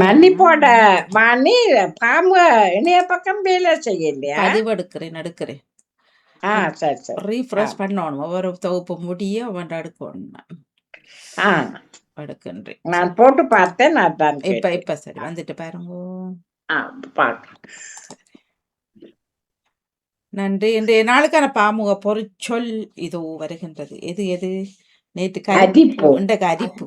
மன்னிப்போட மணி பாம்பு இணைய பக்கம் வேலை செய்யலையா பதிவு எடுக்கிறேன் எடுக்கிறேன் ஆ சரி சரி. ரீஃப்ரெஷ் பண்ணணும். ஒவ்வொரு தொகுப்பு முடிய அவன் எடுக்கணும் நான். ஆ. எடுக்கின்றேன். நான் போட்டு பார்த்தேன் நான் தான் இப்ப. இப்ப சரி வந்துட்டு பாருங்க. நன்றி. இன்றைய நாளுக்கான பாமுக பொறிச்சொல் இதோ வருகின்றது. எது எது? கரிப்பு அரிப்பு. அரிப்பு.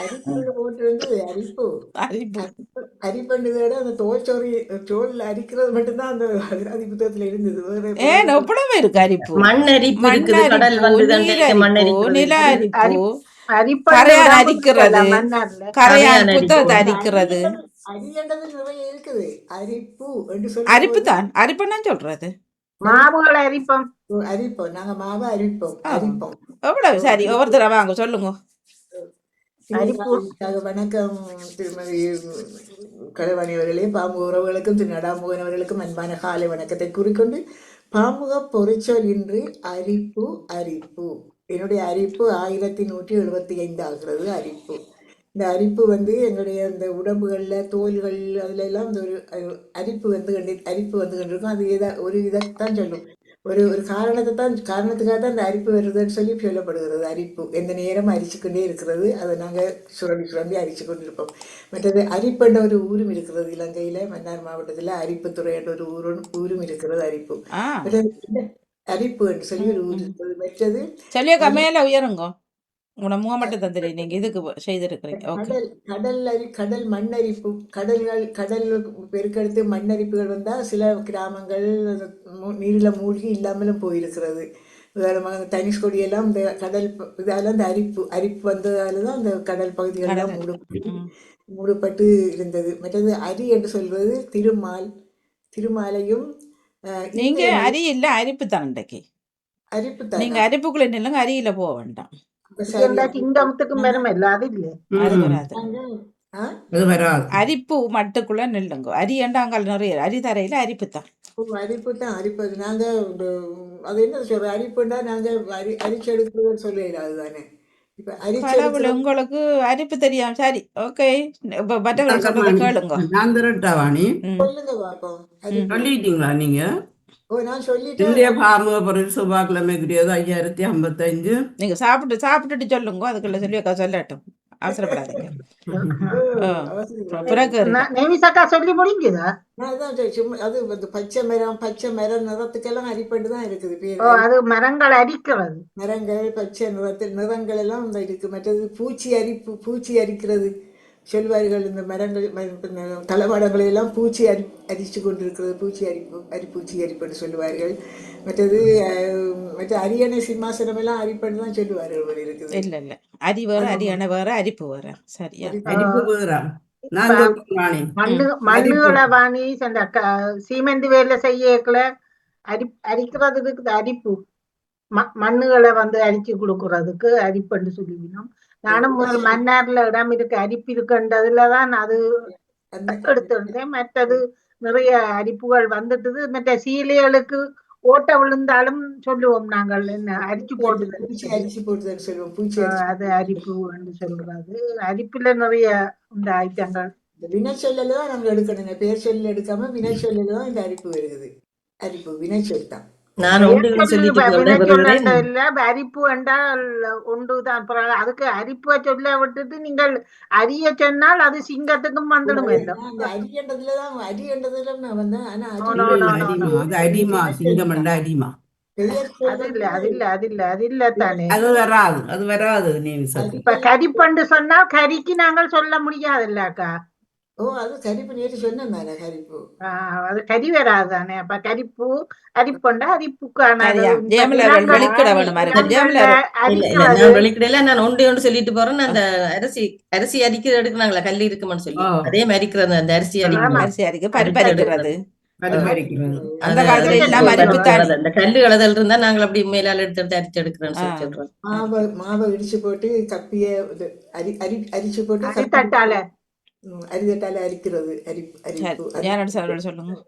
அரிப்பு. அரிப்பு. அரிப்பு அரிப்பண்டுதோட அந்த தோச்சோറി தோல் அரிக்கிறது மட்டும்தான் அந்த அகராதி புத்தகத்துல இருந்தது. வேற ஏன் எவ்வளவு இருக்கு அரிப்பு. மண்ணரிப்பு இருக்குது. கடல் வந்து தண்டனை மண்ணரிப்பு நில அரிப்பு. கரையான் அரிக்கிறது. கரையான் புத்தகத்தை அரிப்பு. அரிக்கிறது. அரியண்டது நிறைய இருக்குது. அரிப்பு அரிப்பு தான். அரிப்புன்னா சொல்றது. மாவுகள் அரிப்பம் அரிப்போம் நாங்க மாவை அரிப்போம். அரிப்போம் எவ்வளவு சரி ஒவ்வொருத்தர வாங்க சொல்லுங்க வணக்கம் திருமதி களவாணி அவர்களே பாம்பு உறவுகளுக்கும் திரு நடாமுகன் அவர்களுக்கும் அன்பான காலை வணக்கத்தை கூறிக்கொண்டு பாமுக பொறிச்சொல் இன்று அரிப்பு அரிப்பு என்னுடைய அரிப்பு ஆயிரத்தி நூற்றி எழுபத்தி ஐந்து ஆகிறது அரிப்பு இந்த அரிப்பு வந்து எங்களுடைய இந்த உடம்புகள்ல தோல்கள் அதுல எல்லாம் இந்த ஒரு அரிப்பு வந்து கண்டு அரிப்பு வந்து கொண்டிருக்கும். அது ஏதா ஒரு இதைத்தான் சொல்லும். ஒரு ஒரு காரணத்தை தான் காரணத்துக்காக தான் இந்த அரிப்பு வருதுன்னு சொல்லி சொல்லப்படுகிறது. அரிப்பு. எந்த நேரம் அரிச்சுக்கொண்டே இருக்கிறது அதை நாங்கள் சுரண்டி சுரண்டி அரிச்சு கொண்டிருப்போம். மற்றது அரிப்புன்ற ஒரு ஊரும் இருக்கிறது இலங்கையில. மன்னார் மாவட்டத்தில் அரிப்புத்துறை என்ற ஒரு ஊரும் ஊரும் இருக்கிறது அரிப்பு. மற்றது அரிப்பு என்று சொல்லி ஒரு ஊர் இருக்கிறது மற்றது முகம் மட்டும் தந்துடு நீங்க இதுக்கு செய்திருக்கிறீங்க? கடல் கடல் அரி கடல் மண்ணரிப்பு கடல்கள் கடல் பெருக்கெடுத்து மண்ணரிப்புகள் வந்தால் சில கிராமங்கள் நீரில் மூழ்கி இல்லாமலும் போயிருக்கிறது. உதாரணமாக தனுஷ்கொடியெல்லாம் இந்த கடல் இதால அந்த அரிப்பு அரிப்பு வந்ததால தான் அந்த கடல் பகுதிகளெல்லாம். மூடப்பட்டு. மூடப்பட்டு இருந்தது. மற்றது அரி என்று சொல்வது திருமால் திருமாலையும் நீங்க அரி இல்ல அரிப்பு தான் அரிப்பு நீங்க தான் அரிப்புக்குள்ள நில்லுங்க அரியில போக வேண்டாம். அரிப்பு மட்டுக்குள்ள நில்லுங்க அரி ஏண்டாங்கால் நிறைய அரி தரையில அரிப்பு தான் அரிப்பு தான் அரிப்பு அது நாங்க அது என்ன சொல்ற அரிப்புண்டா நாங்க அரி அரிச்சு எடுக்கிறதுன்னு சொல்லல அதுதானே உங்களுக்கு அரிப்பு தெரியாம சரி ஓகே மற்றவர்கள் சொல்றதை கேளுங்க நான் திரட்டாவாணி ம். சொல்லுங்க பாப்போம் அரிப்பு சொல்லிட்டீங்களா நீங்க இந்திய பாமுக பொருள் செவ்வாய்க்கிழமை கிடையாது ஐயாயிரத்தி ஐம்பத்தஞ்சு. நீங்க சாப்பிட்டு சாப்பிட்டுட்டு சொல்லுங்க அதுக்குள்ள சொல்லி அக்கா சொல்லட்டும். அவசரப்படாதீங்க. சொல்லி முடிஞ்சுதா? அது வந்து பச்சை மரம் பச்சை மரம் நிறத்துக்கெல்லாம் அரிப்பண்டு தான் இருக்குது. அது மரங்கள் அரிக்கிறது மரங்கள் பச்சை நிறத்தில் நிறங்கள் எல்லாம் இருக்கு. மற்றது பூச்சி அரிப்பு பூச்சி அரிக்கிறது. சொல்வார்கள் இந்த மரங்கள் தளவாடங்களை எல்லாம் பூச்சி அரி அரிச்சு கொண்டிருக்கிறது பூச்சி அரிப்பு அரிப்பூச்சி அரிப்புன்னு சொல்லுவார்கள். மற்றது மற்ற அரியணை சிம்மாசனம் எல்லாம் அரிப்புன்னு தான் சொல்லுவார்கள் போல இருக்குது. இல்ல இல்ல. அரி வேற அரியணை வேற அரிப்பு வேற. சரியா? அரிப்பு. வேறா. மண்ணு மண்ணுகளை வாங்கி அந்த சீமெண்ட் வேலை செய்யக்குள்ள அரி அரிக்கிறது இருக்குது அரிப்பு. ம- மண்ணுகளை வந்து அரிச்சு கொடுக்கறதுக்கு அரிப்புன்னு சொல்லிவினோம் நானும் மன்னார்ல இடம் இருக்கு அரிப்பு இருக்குன்றதுலதான் அது எடுத்திருந்தேன் மற்றது நிறைய அரிப்புகள் வந்துட்டது. மற்ற சீலைகளுக்கு ஓட்ட விழுந்தாலும் சொல்லுவோம் நாங்கள் என்ன அரிச்சு போட்டு அரிச்சு போட்டுதான் சொல்லுவோம். பூச்சி அது அரிப்பு சொல்றது. அரிப்புல நிறைய இந்த ஐட்டங்கள். இந்த வினை சொல்லல தான் நம்ம எடுக்கணுங்க. பேர் சொல்லல எடுக்காம வினை சொல்லல தான் இந்த அரிப்பு வருகிறது அரிப்பு வினை சொல் தான். நான் ஒன்று சொல்லிட்டு அரிப்பு என்றால் பிறகு அதுக்கு அரிப்பை சொல்ல விட்டுட்டு நீங்கள் அரிய சொன்னால் அது சிங்கத்துக்கும் வந்துடும் அரியன்றதுலதான் அரியன்றதுல நான் வந்தேன். ஆனா No, அரி no, no, no, அடிமா. அது அடிமா கரிப்பண்டு சொன்னா கரிக்கு நாங்கள் சொல்ல முடியாதுல்ல அக்கா ஓ அது கரிப்பு நேற்று சொன்னேன் தானே கரிப்பு? ஆஹ் அது கரி வராது தானே அப்ப கரிப்பு அரிப்பண்டா அரிப்புக்கான வெளிக்கிடல நான் ஒன்று ஒன்று சொல்லிட்டு போறேன். அந்த அரிசி அரிசி அரிக்கிற எடுக்கிறாங்களா கல் இருக்குமான்னு சொல்லி. அதே மாதிரி இருக்கிறது அந்த அரிசி அரிக்கும் அரிசி அரிக்கு பருப்பு அரிக்கிறது. அந்த காலத்துல எல்லாம் அந்த இருந்தா நாங்கள் அப்படி மேலால எடுத்து எடுத்து அரிச்சு எடுக்கிறோம்னு சொல்லி. சொல்றோம். மாவை மாவை இடிச்சு போட்டு கப்பிய அரி அரி அரிச்சு போட்டு அரிதட்டால அரிக்கிறது அரிப்பு சொல்லுங்க.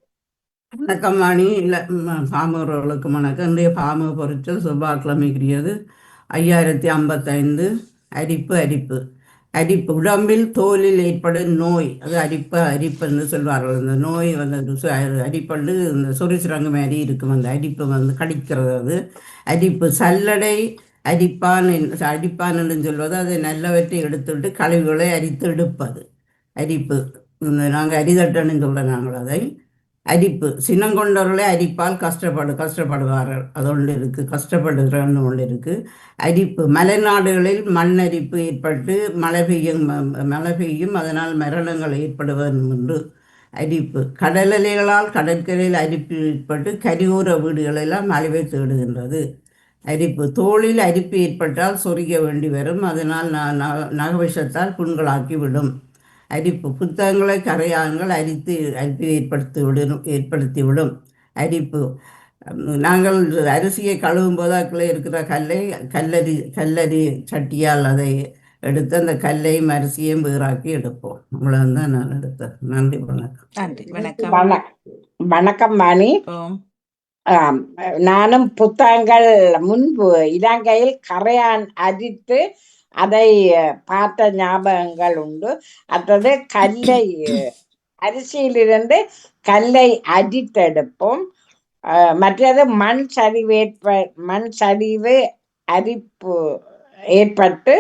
வணக்கம் வாணி இல்லை பாமகர்களுக்கு வணக்கம். இன்றைய பாமக பொறிச்சல் செவ்வாய்க்கிழமை கிடையாது ஐயாயிரத்தி ஐம்பத்தைந்து. அரிப்பு அரிப்பு. அரிப்பு. உடம்பில் தோலில் ஏற்படும் நோய். அது அரிப்பு அரிப்புன்னு சொல்வார்கள். இந்த நோய் வந்து அரிப்பண்டு இந்த சொரிசுரங்கு மாதிரி இருக்கும். அந்த அரிப்பு வந்து கடிக்கிறது அது. அரிப்பு சல்லடை அரிப்பான் என்று- அரிப்பான்னு சொல்வது அதை நல்லவற்றை எடுத்துவிட்டு கழிவுகளை அரித்து எடுப்பது. அரிப்பு. நாங்கள் அரிதட்டன்னு சொல்கிறோம் நாங்கள் அதை. அரிப்பு. சின்னங்கொண்டவர்களே அரிப்பால் கஷ்டப்படு கஷ்டப்படுவார்கள். அது ஒன்று இருக்குது கஷ்டப்படுகிறன்னு ஒன்று இருக்குது அரிப்பு. மலைநாடுகளில் மண் அரிப்பு ஏற்பட்டு மழை பெய்யும் ம- மழை பெய்யும். அதனால் மரணங்கள் ஏற்படுவது என்று அரிப்பு. கடல் அலைகளால் கடற்கரையில் அரிப்பு ஏற்பட்டு கரியோர வீடுகளெல்லாம் அழிவை தேடுகின்றது. அரிப்பு. தோளில் அரிப்பு ஏற்பட்டால் சொரிக்க வேண்டி வரும். அதனால் ந- ந- நகவிஷத்தால் புண்களாக்கி விடும். அரிப்பு புத்தகங்களை கரையான்கள் அரித்து அரிப்பு ஏற்படுத்தி விடும். ஏற்படுத்திவிடும் அரிப்பு. நாங்கள் அரிசியை கழுவும் போது அதுக்குள்ளே இருக்கிற கல்லை கல்லரி கல்லரி சட்டியால் அதை எடுத்து அந்த கல்லையும் அரிசியையும் வேறாக்கி எடுப்போம். அவ்வளோதான் நான் எடுத்தேன். நன்றி வணக்கம். நன்றி வணக்கம். வணக்கம். ஆம், நானும் புத்தகங்கள் முன்பு இலங்கையில் கரையான் அரித்து அதை பார்த்த ஞாபகங்கள் உண்டு. அதாவது கல்லை அரிசியிலிருந்து கல்லை அரித்தெடுப்போம் அஹ், மற்றது மண் சரிவு ஏற்ப மண் சரிவு அரிப்பு ஏற்பட்டு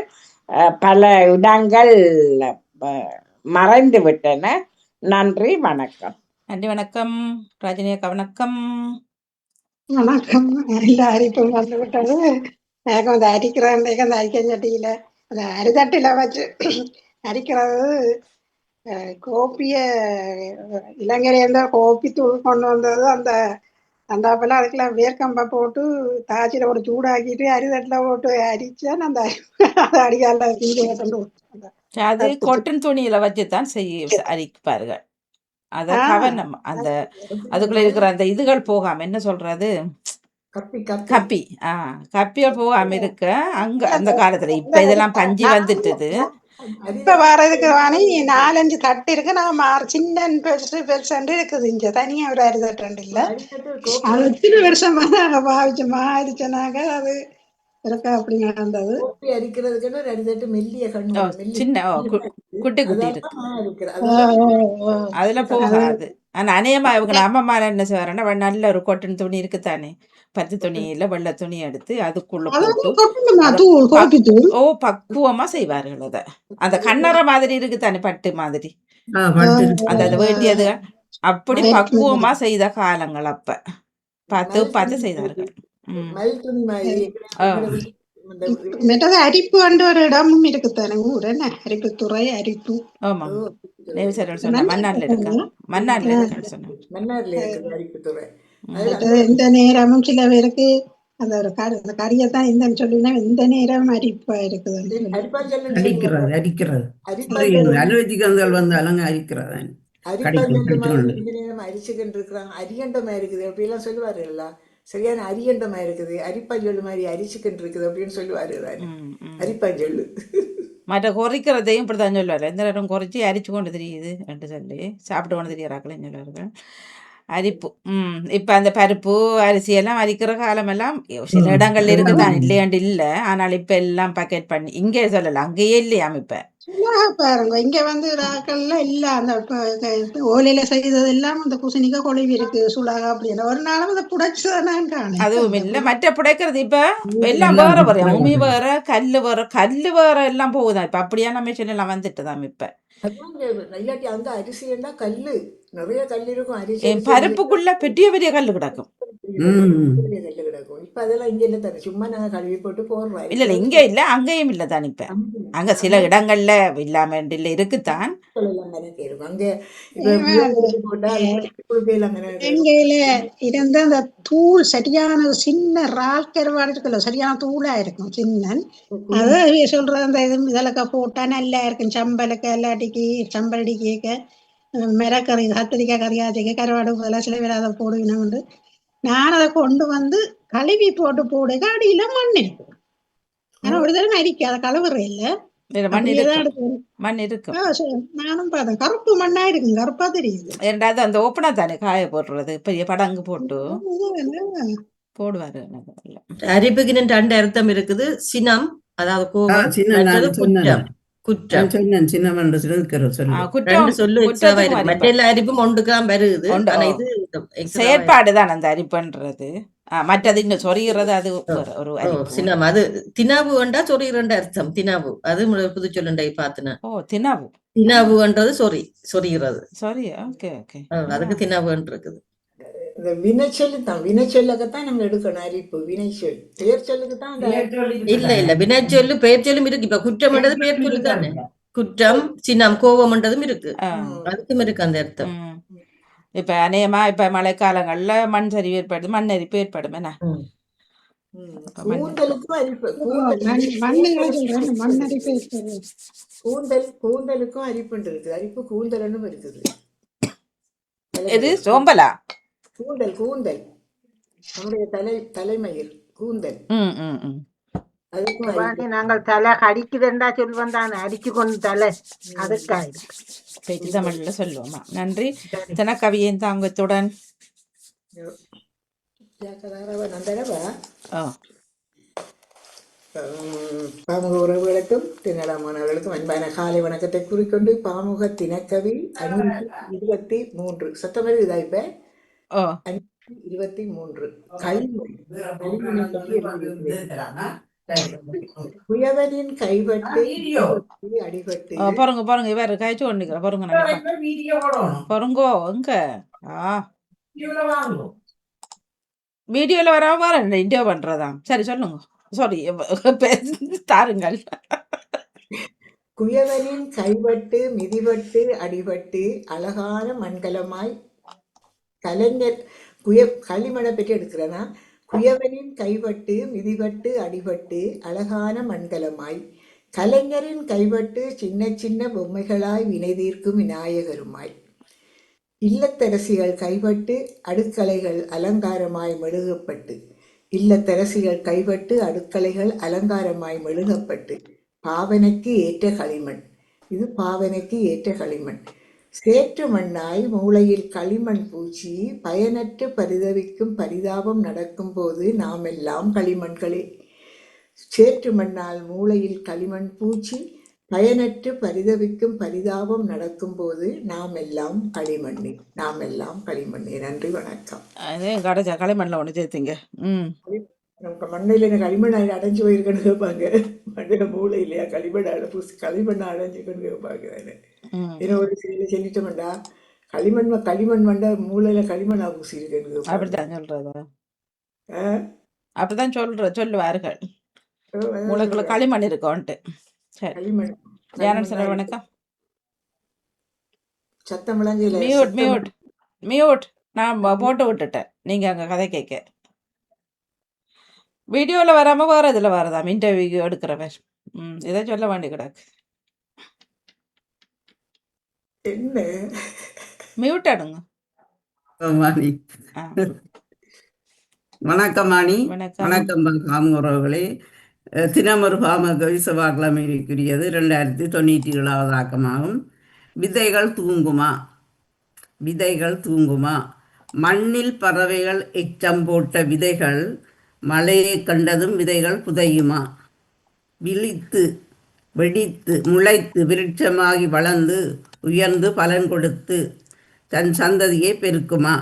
அஹ், பல இடங்கள் மறைந்து விட்டன. நன்றி வணக்கம். நன்றி வணக்கம். ரஜினி அக்கா வணக்கம். வணக்கம். எல்லாரும் இப்ப வந்து விட்டது. வந்து அரிக்கிறேன் அந்த சட்டியில அந்த அரிதட்டில வச்சு அரிக்கிறது அஹ், கோப்பிய அஹ், இலங்கையில இருந்த கோப்பி தூள் கொண்டு வந்தது அந்த அந்த அப்பெல்லாம் அதுக்குள்ள வேர்க்கம்பை போட்டு தாச்சியில போட்டு சூடாக்கிட்டு அரிதட்டில போட்டு அரிச்சா அந்த அதை அடிக்கால அது கொட்டன் துணியில வச்சு தான் செய்ய அரிப்பார்கள். அத. கவனம் அந்த அதுக்குள்ள இருக்கிற அந்த இதுகள் போகாம என்ன சொல்றது? கப்பி ஆ கப்பிகள் போகாம இருக்க அங்க அந்த காலத்துல. இப்ப இதெல்லாம் பஞ்சு வந்துட்டுது. இப்ப வர்றதுக்கு வாணி நாலஞ்சு தட்டு இருக்கு. நான் மாறு சின்ன பெருசு பெருசாண்டு இருக்குது. இங்க தனியா ஒரு அரிதட்டு இல்ல. அது எத்தனை வருஷமா நாங்க பாவிச்சோமா. அரிச்சனாங்க அது இருக்க அப்படி நடந்தது. அரிக்கிறதுக்குன்னு ரெண்டு தட்டு மெல்லிய கண்ணு. ஓ, மெல்லிய சின்ன குட்டி குட்டி இருக்கு. அதுல போகாது. ஆனா அநேகமா இவங்க அம்மா என்ன செய்வாருன்னா நல்ல ஒரு கொட்டன் துணி இருக்குதானே பருத்தி துணியில வெள்ளை துணி எடுத்து அதுக்குள்ள ஓ பக்குவமா செய்வார்கள் அத. அந்த கண்ணற மாதிரி இருக்குதானே பட்டு மாதிரி. ஆ பட்டு இருக்கு. அந்த அது வேண்டியது அப்படி பக்குவமா செய்த காலங்கள் அப்ப. பார்த்து பார்த்து துணி செய்தார்கள். மற்றது அரிப்பு கண்டு ஒரு இடமும் இருக்குத்தானே ஊர் என்ன? அரிப்பு துறை அரிப்பு. ஆமா. மன்னார்ல இருக்கா? மன்னார்ல சொன்னேன் மன்னார்ல இருக்குது அரிப்புத்துறை ம். இந்த நேரமும் சில பேருக்கு அந்த ஒரு கரி அந்த கறியை தான் இந்தன்னு சொல்லினா இந்த நேரம் அரிப்பா சொல்லுவாங்க. அரிக்கிறது அரிப்பாஞ்சல் அலுவலிகள் வந்து அலங்க அரிக்கிறது. அரிச்சுக்கிட்டு இருக்கிறாங்க. அரியண்டமா இருக்குது அப்படி எல்லாம் சொல்லுவாருல்ல சரியான அரியண்டமா இருக்குது. அரிப்பாஞ்சொல்லு மாதிரி அரிச்சுக்கிட்டு இருக்குது அப்படின்னு சொல்லுவாரு. அரிப்பாஞ்சொல்லு மற்ற குறைக்கிறதையும் இப்படி தான் சொல்லுவார். எந்த நேரம் குறைச்சி அரிச்சு கொண்டு தெரியுது என்று சொல்லி சாப்பிட்டு கொண்டு தெரியறாங்களேன்னு சொல்லுவார்கள். அரிப்பு. ம். இப்போ அந்த பருப்பு அரிசி எல்லாம் அரிக்கிற காலமெல்லாம் சில. இடங்கள்ல இருக்குதான் இல்லையாண்டு இல்லை. ஆனால் இப்போ எல்லாம் பேக்கெட் பண்ணி இங்கே சொல்லல அங்கேயே இல்லையாம் இப்போ. பாருங்க. இங்க வந்து ராக்கள்ல இல்ல. அந்த ஓலையில செய்தது எல்லாம் அந்த குசினிக்கா கொழுவி இருக்கு சுளாக அப்படின்னு ஒரு நாளும் அதை புடைச்சுதான் அதுவும் இல்லை. மற்ற புடைக்கிறது இப்போ எல்லாம் வேற வேற. உமி வேற கல் வேற கல் வேற எல்லாம் போகுதான் இப்போ அப்படியான மிஷின் எல்லாம் வந்துட்டுதாம் இப்போ. அதான் இல்லாட்டி அந்த அரிசின்னா கல்லு. நிறைய கல் இருக்கும். அரிசி அரிசி பருப்புக்குள்ள பெரிய பெரிய கல் கிடக்கும். கல்லு கிடக்கும். இப்ப அதெல்லாம் இங்க இல்ல தானே. சும்மா நாங்க கழுவி போட்டு போடுறோம். இல்லை இல்லை இங்கே இல்லை அங்கேயும் இல்லை தான் இப்போ. அங்க சில இடங்கள்ல இல்லாம இல்லை இருக்குதான் இருக்கும் அங்க எங்கையில இருந்து அந்த தூள் சரியான சின்ன ரால் கருவாடு இருக்குல்ல சரியான தூளா இருக்கும் சின்ன அது சொல்றது அந்த இது இதழக்க போட்டா நல்லா இருக்கும். சம்பலுக்கு எல்லாட்டிக்கு சம்பலடி கேட்க மிரக்கறி கத்திரிக்காய் கறியாச்சிக்க கருவாடு இதெல்லாம் சில பேர் அதை போடுவினா உண்டு நான் அதை கொண்டு வந்து கழுவி போட்டு போடுக அடியில மண் இருக்கும். ஆனா ஒரு தடவை அரிக்க அதை கழுவுறே இல்ல மண் இருக்கும். நானும் பார்த்தேன் கருப்பு மண்ணா இருக்கும் கருப்பா தெரியுது. ரெண்டாவது அந்த ஓப்பனா தானே காய போடுறது பெரிய படங்கு போட்டு. இது என்ன? போடுவாரு. அதுல. அரிப்புக்கு ரெண்டு அர்த்தம் இருக்குது. சினம் அதாவது கோபம். குற்றம். குற்றம் சின்ன மண்டசில் இருக்கிற சொல்லு குற்றம் சொல்லு மற்ற எல்லா அரிப்பும் ஒன்றுக்குதான் வருது ஆனா இது செயற்பாடு தான் அந்த அரிப்புன்றது ஆ, மற்றது இன்னும் சொரிகிறது அது வேற ஒரு அரிப்பு சின்னம் அது தினாவு என்றா சொறிகிறண்ட அர்த்தம் தினாவு அது புது சொல்லுண்டை பாத்துன ஓ தினாவு தினாவுன்றது சொறி சொறிகிறது சாரி ஓகே ஓகே அதுக்கு தினாவுன்னு இருக்குது இந்த வினைச்சொல்லு தான் வினைச்சொல்லுக்குத்தான் நம்ம எடுக்கணும் அரிப்பு வினைச்சொல். பெயர் சொல்லுக்கு தான் இல்ல இல்ல வினைச்சொல்லு பெயர் சொல்லும் இருக்கு. இப்ப குற்றம்ன்றது பெயர் சொல்லு தானே? குற்றம் சின்னம் கோபம்ன்றதும் இருக்கு. அதுக்கும் இருக்கு அந்த அர்த்தம். இப்ப அநேகமா இப்ப மழைக்காலங்கள்ல மண் சரிவு ஏற்படுது மண் அரிப்பு ஏற்படும் என்ன? கூந்தல் கூந்தலுக்கும் அரிப்புண்டு இருக்குது அரிப்பு கூந்தலனும் இருக்குது. எது? சோம்பலா? கூந்தல் கூந்தல். நம்முடைய தலை தலைமயிர் கூந்தல். வாணி நாங்கள் தலை கடிக்குதுண்டா சொல்லுவோம் தானே? அடிச்சு கொண்டு தலை அதுக்காயிருக்கு பேச்சு தமிழ்ல சொல்லுவோமா? நன்றி. தினக்கவியின் தாங்கத்துடன். பாமுக உறவுகளுக்கும் தின்னடமானவர்களுக்கும் அன்பான காலை வணக்கத்தை கூறிக்கொண்டு பாமுக தினக்கவி இருபத்தி மூன்று. சத்தமது இதா இப்ப? ஓ அஞ்சு இருபத்தி மூன்று. பற்றி எழுதியிருக்கிறேன். குயவனின் கைப்பட்டு, அடிபட்டு. பாருங்க பாருங்க இவர் காய்ச்சி கொண்டிருக்கிற பாருங்க பாருங்கோ எங்க? ஆ. வீடியோல வராம வரேன் இன்டர்வியூ பண்றதா? சரி சொல்லுங்க. சாரி தாருங்கள். குயவனின் கைப்பட்டு மிதிபட்டு அடிபட்டு அழகான மண்கலமாய் கலைஞர் குய களிமண்ணை பற்றி எடுக்கிறேன்னா குயவனின் கைவட்டு மிதிபட்டு அடிபட்டு அழகான மண்கலமாய் கலைஞரின் கைவட்டு சின்ன சின்ன பொம்மைகளாய் வினை தீர்க்கும் விநாயகருமாய். இல்லத்தரசிகள் கைவட்டு அடுக்கலைகள் அலங்காரமாய் மெழுகப்பட்டு இல்லத்தரசிகள் கைவட்டு அடுக்கலைகள் அலங்காரமாய் மெழுகப்பட்டு பாவனைக்கு ஏற்ற களிமண். இது பாவனைக்கு ஏற்ற களிமண். சேற்று மண்ணாய் மூளையில் களிமண் பூச்சி பயனற்று பரிதவிக்கும் பரிதாபம் நடக்கும் போது நாம் எல்லாம் களிமண்களே. சேற்று மண்ணால் மூளையில் களிமண் பூச்சி பயனற்று பரிதவிக்கும் பரிதாபம் நடக்கும்போது நாம் எல்லாம் களிமண்ணே. நாம் எல்லாம் களிமண்ணே. நன்றி வணக்கம். அதே கடைச்சா களிமண்ணில் ஒன்று சேர்த்தீங்க. ம். நமக்கு மண்ணில் என்ன களிமண் அடை- அடைஞ்சு போயிருக்கேன்னு கேட்பாங்க மண்ணில் மூளை இல்லையா களிமண் அடை பூசி களிமண் அடைஞ்சுக்கன்னு கேட்பாங்க ஏன்னா ஒரு சில சொல்லிட்டோம்டா. களிமண் களிமண் மண்டை மூளையில களிமண்ணா பூசி இருக்கேன்னு கேட்பாங்க அப்படித்தான் சொல்றதா? அப்படித்தான் சொல்ற சொல்லுவார்கள். சொல்றேன். களிமண் இருக்கும்ன்ட்டு. சரி. களிமண் தியானம் சார் வணக்கம்? சத்தம். மியூட் மியூட் மியூட் நான் போட்டு விட்டுட்டேன். நீங்க அங்க கதை கேட்க. வீடியோல வராம வேற இதுல வரதாம் இன்டர்வியூ எடுக்கிறவர் ம் இதை சொல்ல வேண்டி கிடக்கு என்ன? மியூட் அடுங்க வாணி ஆ. வணக்கம். வாணி வணக்கம் தினமொரு பாம செவ்வாய்க்கிழமை இருக்கிறது ரெண்டாயிரத்தி தொண்ணூற்றி ஏழாவது ஆக்கமாகும். விதைகள் தூங்குமா? விதைகள் தூங்குமா? மண்ணில் பறவைகள் எச்சம் போட்ட விதைகள் மழையை கண்டதும் விதைகள் புதையுமா? விழித்து வெடித்து முளைத்து விருட்சமாகி வளர்ந்து உயர்ந்து பலன் கொடுத்து தன் சந்ததியை பெருக்குமா?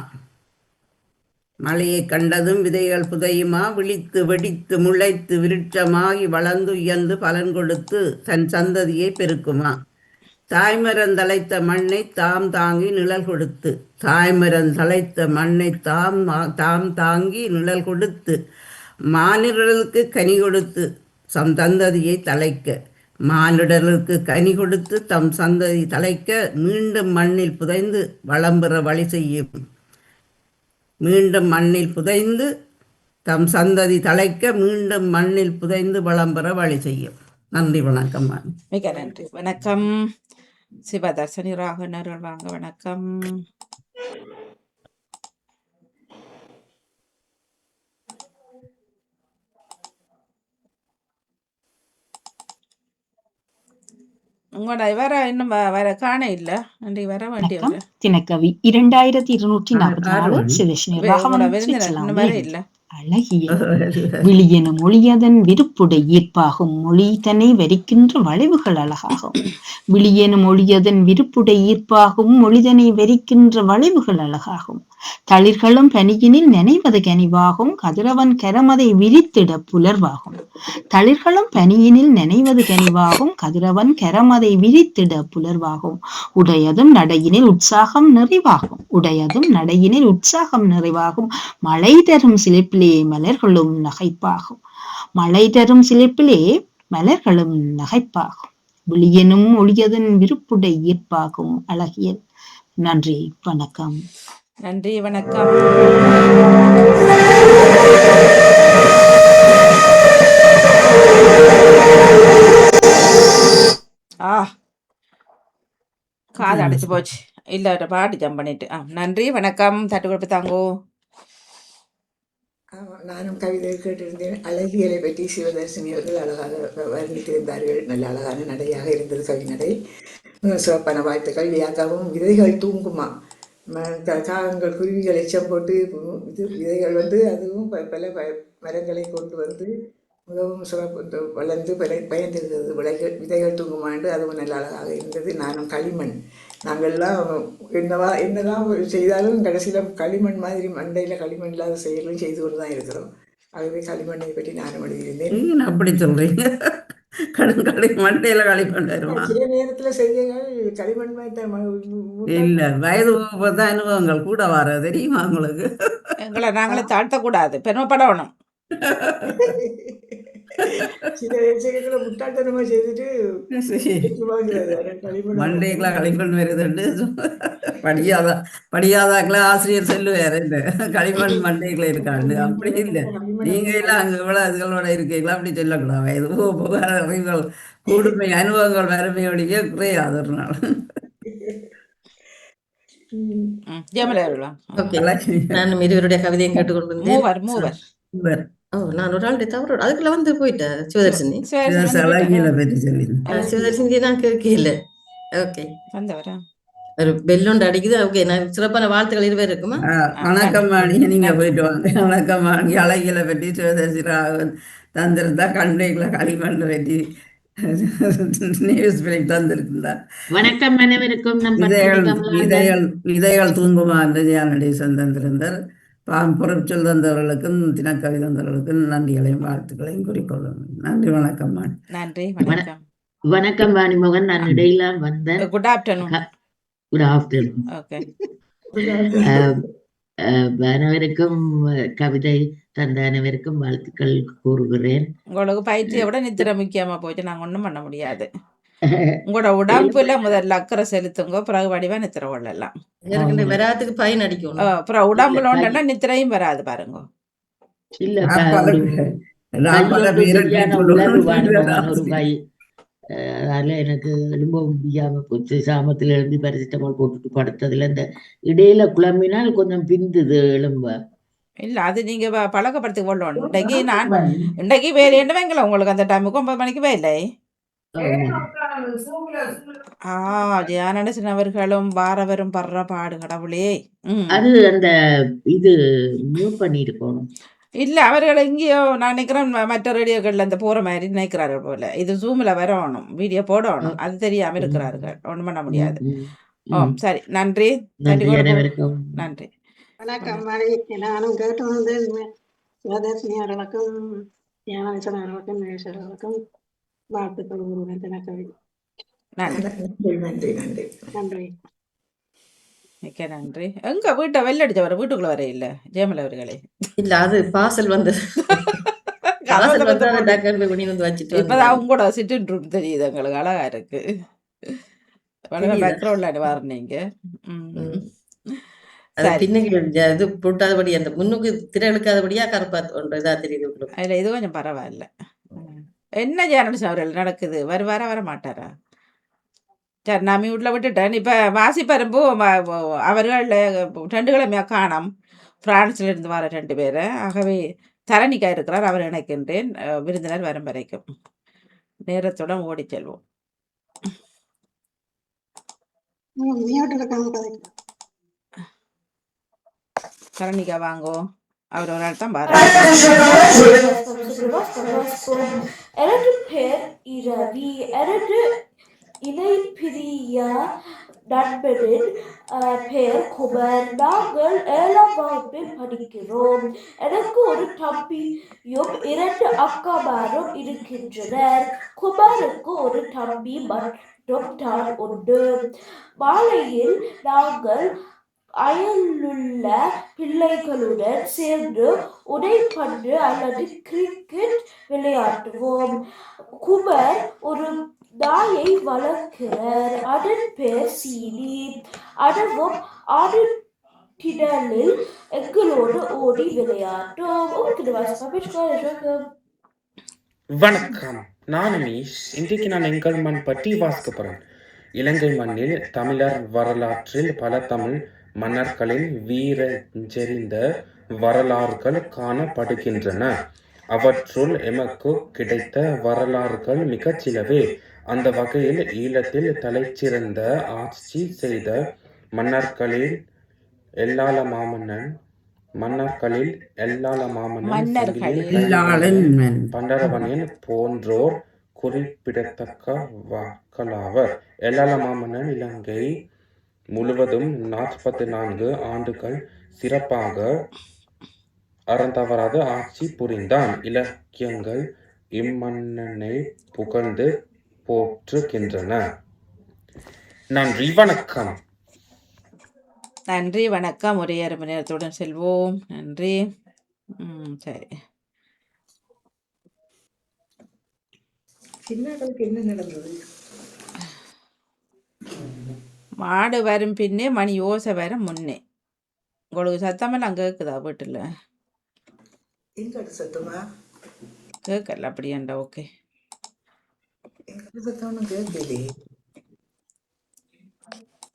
மழையை கண்டதும் விதைகள் புதையுமா? விழித்து வெடித்து முளைத்து விருட்சமாகி வளர்ந்து உயர்ந்து பலன் கொடுத்து தன் சந்ததியை பெருக்குமா? தாய்மரம் தலைத்த மண்ணை தாம் தாங்கி நிழல் கொடுத்து தாய்மரம் தலைத்த மண்ணை தாம் தாம் தாங்கி நிழல் கொடுத்து மானிடர்களுக்கு கனி கொடுத்து சம் சந்ததியை தலைக்க மானிடர்களுக்கு கனி கொடுத்து தம் சந்ததி தழைக்க மீண்டும் மண்ணில் புதைந்து வளம் பெற வழி செய்யும். மீண்டும் மண்ணில் புதைந்து தம் சந்ததி தழைக்க மீண்டும் மண்ணில் புதைந்து வளம் பெற வழி செய்யும். நன்றி வணக்கம் மிக நன்றி. வணக்கம். சிவதர்சனி ராகுனர் வாங்க. வணக்கம். உங்களோட வர இன்னும் வ- வர காண இல்ல. நன்றி வர வேண்டியவர் தினக்கவி இரண்டாயிரத்தி இருநூற்றி நாற்பத்தி நாலு சுவிட்சர்லாந்து இல்ல. அழகிய விழியென மொழியதன் விருப்புடை ஈர்ப்பாகும். மொழி வரிக்கின்ற வளைவுகள் அழகாகும். விழியென மொழியதன் விருப்புடை ஈர்ப்பாகும். மொழிதனை வரிக்கின்ற வளைவுகள் அழகாகும். தளிர்களும் பனியினில் நினைவது கனிவாகும். கதிரவன் கரமதை விரித்திட புலர்வாகும். தளிர்களும் பனியினில் நினைவது கனிவாகும். கதிரவன் கரமதை விரித்திட புலர்வாகும். உடையதும் நடையினில் உற்சாகம் நிறைவாகும். உடையதும் நடையினில் உற்சாகம் நிறைவாகும். மழை தரும் சிலிப்பிலே மலர்களும் நகைப்பாகும். மழை தரும் சிலிப்பிலே மலர்களும் நகைப்பாகும். விழியனும் ஒளியதன் விருப்புடை ஈர்ப்பாகும் அழகியல். நன்றி வணக்கம். நன்றி வணக்கம். ஆ காது அடைச்சு போச்சு. இல்ல பாட்டு ஜம்ப் பண்ணிட்டு. ஆ நன்றி வணக்கம். தட்டு கொடுப்பு தாங்கோ. நானும் கவிதை கேட்டிருந்தேன். அழகியலை பற்றி சிவதர்சினி அவர்கள் அழகாக வ- வர்ணித்திருந்தார்கள். நல்ல அழகான நடையாக இருந்தது கவி நடை சிறப்பான வாழ்த்துக்கள். வியாக்காவும் விதைகள் தூங்குமா? ம- காகங்கள் குருவிகள் எச்சம் போட்டு இது விதைகள் வந்து அதுவும் ப- பல மரங்களை கொண்டு வந்து மிகவும் சிறப்பு வளர்ந்து பயந்திருந்தது விதைகள் விதைகள் தூங்குமாண்டு அதுவும் நல்ல அழகாக இருந்தது. நானும் களிமண் நாங்கள்லாம் என்னவா என்னதான் செய்தாலும் கடைசியில் களிமண் மாதிரி மண்டையில் களிமண் இல்லாத செயலும் செய்து கொண்டு தான் இருக்கிறோம். ஆகவே களிமண்ணை பற்றி நானும் எழுதியிருந்தேன் அப்படி சொல்றீங்க? கடும் களி மண்டையில களிமண் வருமா? சில நேரத்தில் செய்திகள் களிமண் இல்ல வயது போக அனுபவங்கள் கூட வர தெரியுமா உங்களுக்கு? எங்களை நாங்களே தாழ்த்தக்கூடாது. பெருமைப்படணும். சில விஷயங்களை செய்துட்டு களிமண் வருதுண்டு படியாத படியாதாக்குல ஆசிரியர் சொல்லுவார். என்ன களிமண் மண்டைக்குள்ள இருக்காண்டு. அப்படி இல்லை. நீங்க எல்லாம் அங்க இவ்வளவு இதுகளோட இருக்கீங்களா? அப்படி சொல்லக்கூடாது. போக அறிவுகள் கூடுமை அனுபவங்கள் வறுமையோடைய குறையாது ஒரு நாள். ஜெயமலா அவர்களா ஓகே. நான் இருவருடைய கவிதையும் கேட்டுக்கொண்டிருந்தேன் மூவர் மூவர். இவர் ஓ நான் ஒரு ஆளுடைய தவறு அதுக்குள்ள வந்து போயிட்டேன் சிவதர்சினி? சரி, அழகியலை ஆ, தான் கேட்கல. ஓகே. வந்தவரா? ஒரு பெல்லோண்டு அடிக்குது. ஓகே நான் சிறப்பான வாழ்த்துக்கள் இருவர் இருக்குமா? ஆ, வணக்கம் மாணி நீங்க போயிட்டு வாங்க. வணக்கம் மாணி அழகியலை பற்றி சிவதர்சி ராகவன் தந்திருந்தா கண்டைக்குள்ள களிமண் பற்றி நியூஸ் பிரிண்ட் தந்திருந்தா. வணக்கம் அனைவருக்கும். நம் விதைகள். விதைகள் விதைகள் தூங்குமா என்று ஜானடேசன் தந்திருந்தார். பொருட்சொல் தந்தவர்களுக்கும் தினக்கவி தந்தவர்களுக்கும் நன்றிகளையும் வாழ்த்துக்களையும் குறிக்கொள்ளும். நன்றி வணக்கம் நன்றி வணக்கம். வணக்கம் வாணிமோகன் நான் இடையில வந்தேன். Good afternoon good afternoon okay அனைவருக்கும் கவிதை தந்த அனைவருக்கும் வாழ்த்துக்கள் கூறுகிறேன். உங்களுக்கு பயிற்சியை விட நித்திர முக்கியமா போச்சு நாங்க ஒண்ணும் பண்ண முடியாது. உங்களோட உடம்புல முதல்ல அக்கறை செலுத்துங்க. பிறகு வடிவா நித்திர கொள்ளலாம். வராதுக்கு பயன் ஆ, அடிக்கணும் அப்புறம் உடம்புல ஒன்றுனா நித்திரையும் வராது பாருங்க. இல்ல அதால எனக்கு எழும்ப முடியாம போச்சு. சாமத்துல எழும்பி பரிசிட்டமால் போட்டுட்டு படுத்ததுல இந்த இடையில குழம்பினால் கொஞ்சம் பிந்துது எலும்ப. இல்ல அது நீங்க பழக்கப்படுத்தி கொள்ளணும். இன்றைக்கு நான் இன்றைக்கு வேறு என்ன வைங்கள உங்களுக்கு அந்த டைமுக்கு ஒன்பது மணிக்கு வேலை. ஆ ஜியானடசன் அவர்களும் வாரவரும் படுற பாடு கடவுளே. அது அந்த இது மியூட் பண்ணிட்டு போகணும். இல்ல அவர்கள் எங்கேயோ நான் நினைக்கிறேன் மற்ற ரேடியோக்கள்ல இந்த போற மாதிரி நினைக்கிறார்கள் போல. இது ஜூம்ல வரணும் வீடியோ போடணும். அது தெரியாம இருக்கிறார்கள். ஒண்ணும் பண்ண முடியாது. ஓ. சரி. நன்றி. நன்றி கொடுப்போம். அனைவருக்கும். நன்றி. வணக்கம் நானும் கேட்டு வந்தேன். சிவதர்ஷினி அவர்களுக்கும் அவர்களுக்கும் வாழ்த்துக்கள் கூறுவேன் தினக்கவி. நன்றி. நன்றி நன்றி நன்றி நன்றி. மிக்க நன்றி. எங்க வீட்டை வெள்ளடிச்ச வர வீட்டுக்குள்ள வர இல்ல ஜெயமல அவர்களே? இல்ல அது பார்சல் வந்து பார்சல் வந்து அதை டக்குன்னு போய் கொண்டு வந்து வச்சுட்டு இப்பதான். அவங்க கூட சிட்டின் ரூம் தெரியுது எங்களுக்கு அழகா இருக்கு. வளர? பேக்ரவுண்ட்ல இது போட்டாதபடி அந்த முன்னுக்கு திரை இழுக்காதபடியா கருப்பா ஒன்று இதா தெரியுது அதுல இது கொஞ்சம் பரவாயில்ல. என்ன ஜெயநடசன் அவர்கள் நடக்குது? வருவாரா வர மாட்டாரா? சரி நான் வீட்டில் விட்டுட்டேன் இப்போ வாசிப்பரும்பு அவர்கள் ரெண்டு கிழமையா காணோம் பிரான்ஸ்ல இருந்து வர ரெண்டு பேரை ஆகவே தரணிக்கா இருக்கிறார் அவர் இணைக்கின்றேன் விருந்தினர் வரும் வரைக்கும் நேரத்துடன் ஓடிச் செல்வோம் தரணிக்கா வாங்கோ அவர் ஒரு ஆள் தான் பாரு எனது பேர் இரவி எனது இணை பிரிய நண்பனின் பெயர் குமர் நாங்கள் ஏழாம் வகுப்பில் படிக்கிறோம். எனக்கு ஒரு தம்பியும் இரண்டு அக்காமாரும் இருக்கின்றனர். குமாருக்கு ஒரு தம்பி மற்றும் தான் உண்டு. மாலையில் நாங்கள் அயலுள்ள பிள்ளைகளுடன் சேர்ந்து உடைப்பந்து அல்லது கிரிக்கெட் விளையாடுவோம். குமர் ஒரு நாயை வளர்க்கிறார். அதன் பேர் சீனி அதுவும் ஆடிடலில் எங்களோடு ஓடி விளையாட்டும். உங்களுக்கு வாசிப்பா வணக்கம். நான் அனீஷ் இன்றைக்கு நான் எங்கள் மண் பற்றி வாசிக்க போகிறேன் இலங்கை மண்ணில் தமிழர் வரலாற்றில் பல தமிழ் மன்னர்களின் வீரஞ்செறிந்த வரலாறுகள் காணப்படுகின்றன. அவற்றுள் எமக்கு கிடைத்த வரலாறுகள் மிகச் சிலவே அந்த வகையில் ஈழத்தில் தலைச்சிறந்த ஆட்சி செய்த மன்னர்களில் எல்லால மாமன்னன் மன்னர்களில் எல்லால மாமன்னன். பண்டரவனின் போன்றோர் குறிப்பிடத்தக்கவர்களாவர் எல்லால மாமன்னன் இலங்கை முழுவதும் நாற்பத்தி நான்கு ஆண்டுகள் சிறப்பாக அறந்தவராது ஆட்சி புரிந்தான் இலக்கியங்கள் இம்மன்னனை புகழ்ந்து போற்றுகின்றன. நன்றி வணக்கம். நன்றி வணக்கம். ஒரே அரை மணி நேரத்துடன் செல்வோம். நன்றி. ம் சரி. சின்னங்களுக்கு என்ன நடந்தது? மாடு வரும் பின்னே மணி ஓசை வரும் முன்னே. உங்களுக்கு சத்தமெல்லாம் கேட்குதா வீட்டில்? கேட்கல அப்படியாண்டா ஓகே.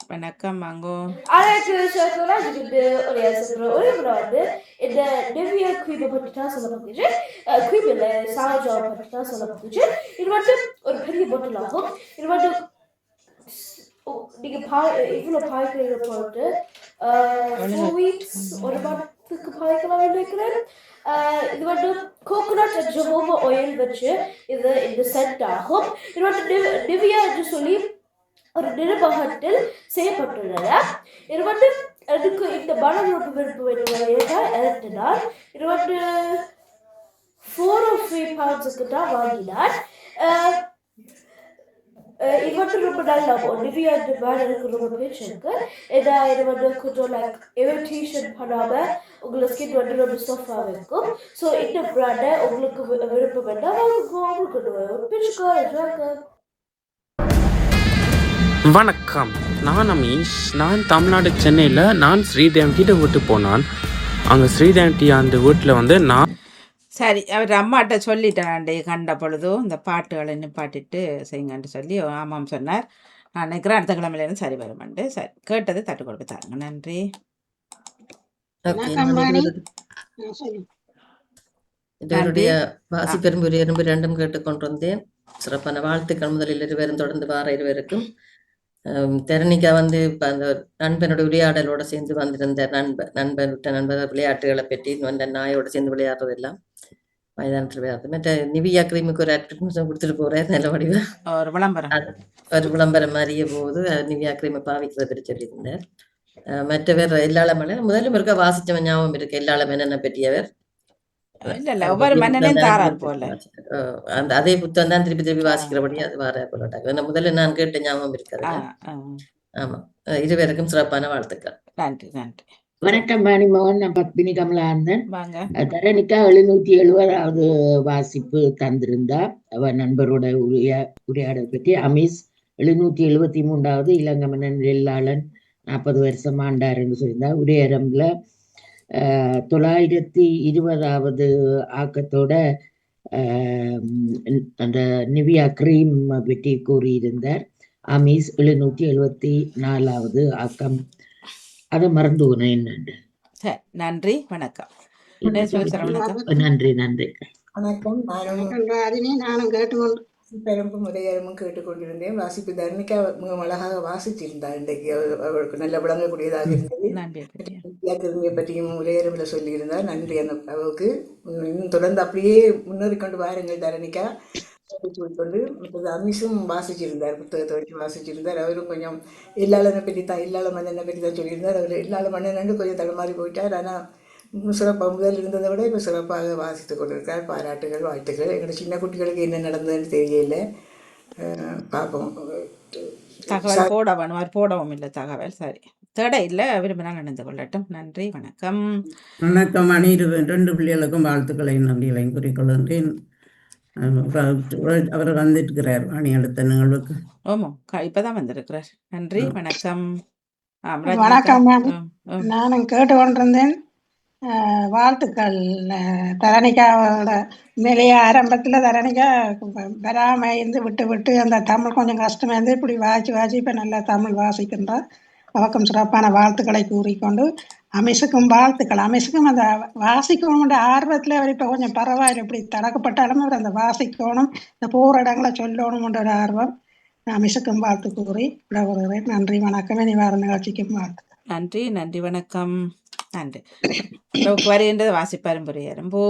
வணக்கம் வாங்கோ அனைத்து சேர்க்கலாம் இதுக்கு ஒரு சொல்ற ஒரே முறை வந்து இந்த திவ்ய குயிப்பை பற்றி தான் சொல்ல போகுது குயிப் இல்லை சாஜா பற்றி தான் சொல்ல போகுது இது வந்து ஒரு பெரிய பொட்டில் ஆகும் இது வந்து ஓ, நீங்க பா இவ்வளோ பாய்க்கிறீங்க போட்டு ஃபோர் வீக்ஸ் ஒரு மாதத்துக்கு பாய்க்கலாம் இது வந்து கோகோனட் ஜமோவ ஆயில் வச்சு இது இந்த செட் ஆகும் இது வந்து டிவியா என்று சொல்லி ஒரு நிருபகத்தில் செய்யப்பட்டுள்ளன இது வந்து அதுக்கு இந்த மனநோக்கு விருப்பு என்ன இறக்கினார் இது வந்து ஃபோர் ஆஃப் த்ரீ பவுண்ட்ஸுக்கு தான் வாங்கினார் அஹ், அஹ், இது வந்து ரொம்ப நல்லா நிவியா இந்த பேட் எனக்கு ரொம்ப பிடிச்சிருக்கு ஏன்னா இது வந்து கொஞ்சம் லைக் இரிட்டேஷன் பண்ணாமல் உங்களை ஸ்கின் வந்து ரொம்ப சாஃப்டாக இருக்கும் ஸோ இந்த ப்ராண்டை உங்களுக்கு விருப்பம் வேண்டாம் வாங்குங்க உங்களுக்கு பிடிச்சிக்கோ வணக்கம். நான் அமீஷ் நான் தமிழ்நாடு சென்னையில் நான் ஸ்ரீதேவன் கிட்ட வீட்டு போனான். அங்கே ஸ்ரீதேவன்டி அந்த வீட்டில் வந்து நான் சரி அவர் அம்மாட்ட சொல்லிட்டேன் கண்ட பொழுதும் இந்த பாட்டுகளை நிப்பாட்டிட்டு செய்யுங்கன்ட்டு சொல்லி ஆமாம் சொன்னார். நான் நினைக்கிறேன் அடுத்த கிழமையிலேருந்து சரி வருமான்ட்டு. சரி கேட்டது தட்டு கொடுக்க தாருங்க. நன்றி. இதனுடைய வாசி பெரும்புரி எறும்பு ரெண்டும் கேட்டுக்கொண்டு வந்தேன் சிறப்பான வாழ்த்துக்கள் முதலில் இருவரும் தொடர்ந்து வார இருவருக்கும். ஆம், தெரணிகா வந்து இப்ப அந்த நண்பனோட விளையாடலோட சேர்ந்து வந்திருந்த நண்பர் நண்பன் விட்ட நண்பர் விளையாட்டுகளை பற்றி அந்த நாயோட சேர்ந்து விளையாடுறதெல்லாம் மைதானத்தில் விளையாடுறது மற்ற நிவியா கிரீமுக்கு ஒரு அட்வர்டைஸ்மெண்ட் கொடுத்துட்டு போறேன் நல்ல வடிவா. ஒரு விளம்பரம். ஒரு விளம்பரம் மாதிரியே போகுது நிவியா கிரீமை பாவிக்கிறத பற்றி சொல்லியிருந்தார். அஹ் மற்றவர் எல்லாளமலை முதல்ல இருக்க வாசிச்சவன் ஞாபகம் இருக்கு எல்லாளம் என்னென்ன பற்றியவர் போல. அதே புத்தகம் தான் திருப்பி திருப்பி வாசிக்கிறபடி அது வர ஏன்னா முதல்ல நான் கேட்ட ஞாபகம் இருக்கிறது ஆமா. இருவருக்கும் சிறப்பான வாழ்த்துக்கள். நன்றி நன்றி. வணக்கம் வாணிமோகன் நான் பத்மினி கமலாந்தன் தரணிக்கா எழுநூத்தி எழுபதாவது வாசிப்பு தந்திருந்தா அவ நண்பரோட உரையா உரையாடல் பற்றி அமீஸ் எழுநூத்தி எழுபத்தி மூன்றாவது இளங்கமன்னன் வெள்ளாளன் நாற்பது வருஷம் ஆண்டாருன்னு சொல்லியிருந்தா உரையரங்குல ஆஹ், தொள்ளாயிரத்தி இருபதாவது ஆக்கத்தோட அந்த நிவியா கிரீம் பற்றி கூறியிருந்தார் அமீஸ் எழுநூத்தி எழுபத்தி நாலாவது ஆக்கம் அதை மறந்து போனேன் நன்றி வணக்கம். நன்றி நன்றி வணக்கம் ராஜினி நானும் கேட்டுக்கொண்டு பெரும்பும் உரையாரமும் கேட்டுக்கொண்டிருந்தேன். வாசிப்பு தர்ணிகா மிகவும் அழகாக வாசிச்சிருந்தார் இன்றைக்கு. அவ- அவளுக்கு நல்ல விளங்கக்கூடியதாக இருந்தது. வித்தியாக்கிருமியை பற்றியும் உரையாரமில் சொல்லியிருந்தார். நன்றி அந்த அவளுக்கு. இன்னும் தொடர்ந்து அப்படியே முன்னேறி கொண்டு வாருங்கள் தரணிகா. மற்றது அமிஷும் வாசிச்சிருந்தார் புத்தகத்தை வச்சு வாசிச்சிருந்தார் அவரும் கொஞ்சம் இல்லாளனை பற்றி தான் இல்லாள மன்னனை பற்றி தான் சொல்லியிருந்தார் அவர் இல்லாள மன்னன் கொஞ்சம் தடுமாறி போயிட்டார் ஆனால் சிறப்பாக முதல் இருந்ததை விட இப்போ சிறப்பாக வாசித்து கொண்டிருக்கார் பாராட்டுகள் வாழ்த்துக்கள் எங்களோட சின்ன குட்டிகளுக்கு என்ன நடந்ததுன்னு தெரியல பார்ப்போம் தகவல் போட வேணும் அவர் போடவும் இல்லை தகவல் சரி தேட இல்லை விரும்பினால் நடந்து கொள்ளட்டும் நன்றி வணக்கம் வணக்கம் அணி இரு- ரெண்டு பிள்ளைகளுக்கும் வாழ்த்துக்களையும் நன்றிகளையும் கூறிக்கொள்கின்றேன் அவர் வந்திருக்கிறார் அணி அடுத்த நிகழ்வுக்கு ஓமோ க- இப்பதான் வந்திருக்கிறார். நன்றி வணக்கம். ஆம். வணக்கம் மேம் ஆம், ஆம். நானும் கேட்டு கொண்டிருந்தேன். வாழ்த்துக்கள் அஹ், தரணிகாவோட உண்மையிலேயே ஆரம்பத்தில் தரணிகா வராம இருந்து விட்டு விட்டு அந்த தமிழ் கொஞ்சம் கஷ்டமா இருந்து இப்படி வாசி வாசி இப்போ நல்லா தமிழ் வாசிக்கின்றா. அவக்கும் சிறப்பான வாழ்த்துக்களை கூறிக்கொண்டு அமிஷுக்கும் வாழ்த்துக்கள் அமிஷுக்கும் அந்த வாசிக்கணும்ன்ற ஆர்வத்தில் அவர் இப்போ கொஞ்சம் பரவாயில்ல இப்படி தடக்கப்பட்டாலும் அவர் அந்த வாசிக்கணும் இந்த போகிற இடங்களை சொல்லணும்ன்ற ஒரு ஆர்வம் அமிஷுக்கும் வாழ்த்து கூறி விடைபெறுகிறேன் நன்றி வணக்கம் இனி வார நிகழ்ச்சிக்கும் வாழ்த்து நன்றி நன்றி வணக்கம் நன்றி வருகின்றது வாசிப்பாரும் புரியாரும்